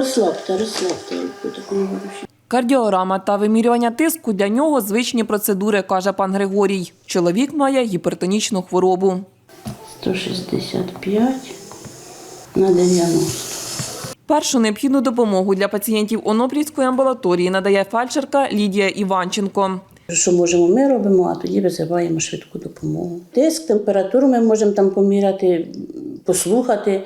розслабте, розслабте. руку, так не ворушіть. Кардіорама та вимірювання тиску для нього звичні процедури, каже пан Григорій. Чоловік має гіпертонічну хворобу. 165 на 90. Першу необхідну допомогу для пацієнтів Онопрівської амбулаторії надає фельдшерка Лідія Іванченко. Що можемо, ми робимо, а тоді визиваємо швидку допомогу. Тиск, температуру ми можемо там поміряти, послухати.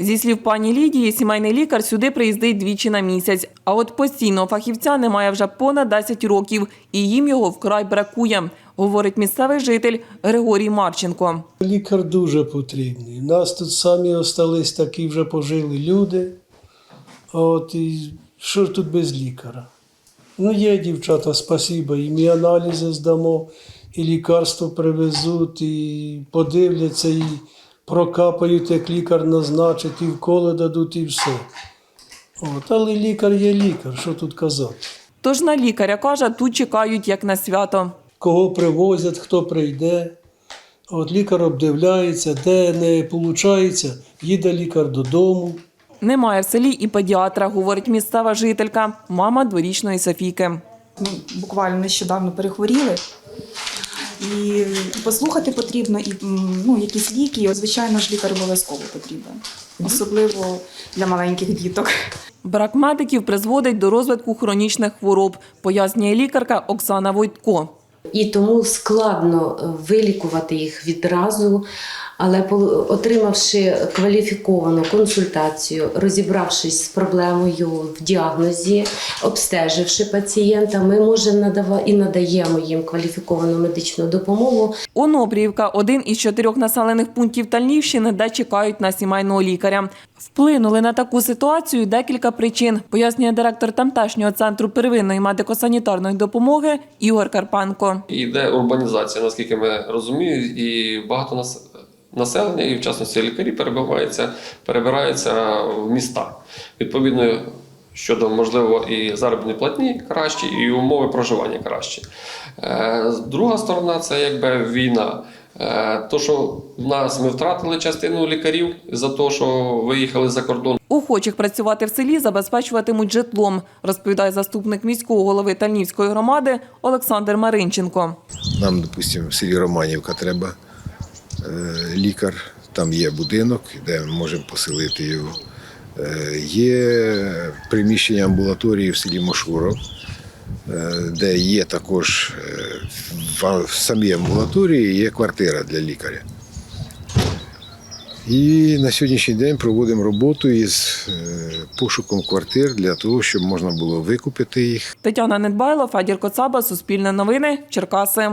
Зі слів пані Лідії, сімейний лікар сюди приїздить двічі на місяць. А от постійного фахівця немає вже понад 10 років, і їм його вкрай бракує, говорить місцевий житель Григорій Марченко. Лікар дуже потрібний. Нас тут самі остались такі вже пожили люди. От і що ж тут без лікаря? Ну, є дівчата, спасіба, їм і аналізи здамо, і лікарство привезуть, і подивляться, і прокапають, як лікар назначить, і вколи дадуть, і все. От, але лікар є лікар, що тут казати. Тож на лікаря каже, тут чекають як на свято. Кого привозять, хто прийде. От лікар обдивляється, де не виходить, їде лікар додому. Немає в селі і педіатра, говорить місцева жителька, мама дворічної Софійки. Ми буквально нещодавно перехворіли. І послухати потрібно, і ну, якісь ліки, і, звичайно ж, лікар обов'язково потрібен, особливо для маленьких діток. Брак медиків призводить до розвитку хронічних хвороб, пояснює лікарка Оксана Войтко. І тому складно е, вилікувати їх відразу. Але отримавши кваліфіковану консультацію, розібравшись з проблемою в діагнозі, обстеживши пацієнта, ми можемо надава і надаємо їм кваліфіковану медичну допомогу Онопріївка – один із чотирьох населених пунктів Тальнівщини, де чекають на сімейного лікаря. Вплинули на таку ситуацію декілька причин, пояснює директор тамтешнього центру первинної медико-санітарної допомоги Ігор Карпенко. Йде урбанізація, наскільки ми розуміємо, і багато нас- населення, і в частності лікарі перебиваються, перебираються в міста. Відповідно, щодо можливо і заробітної платні кращі, і умови проживання кращі. Е, Друга сторона це якби війна. Е, То, що в нас ми втратили частину лікарів за те, що виїхали за кордон. Охочих працювати в селі забезпечуватимуть житлом, розповідає заступник міського голови Тальнівської громади Олександр Маринченко. Нам, допустимо, в селі Романівка треба лікар, там є будинок, де ми можемо поселити його. Е, Є приміщення амбулаторії в селі Мошуров, е, де є також е, в самій амбулаторії є квартира для лікаря. І на сьогоднішній день проводимо роботу із е, пошуком квартир для того, щоб можна було викупити їх Тетяна Недбайло, Федір Коцаба, Суспільне новини, Черкаси.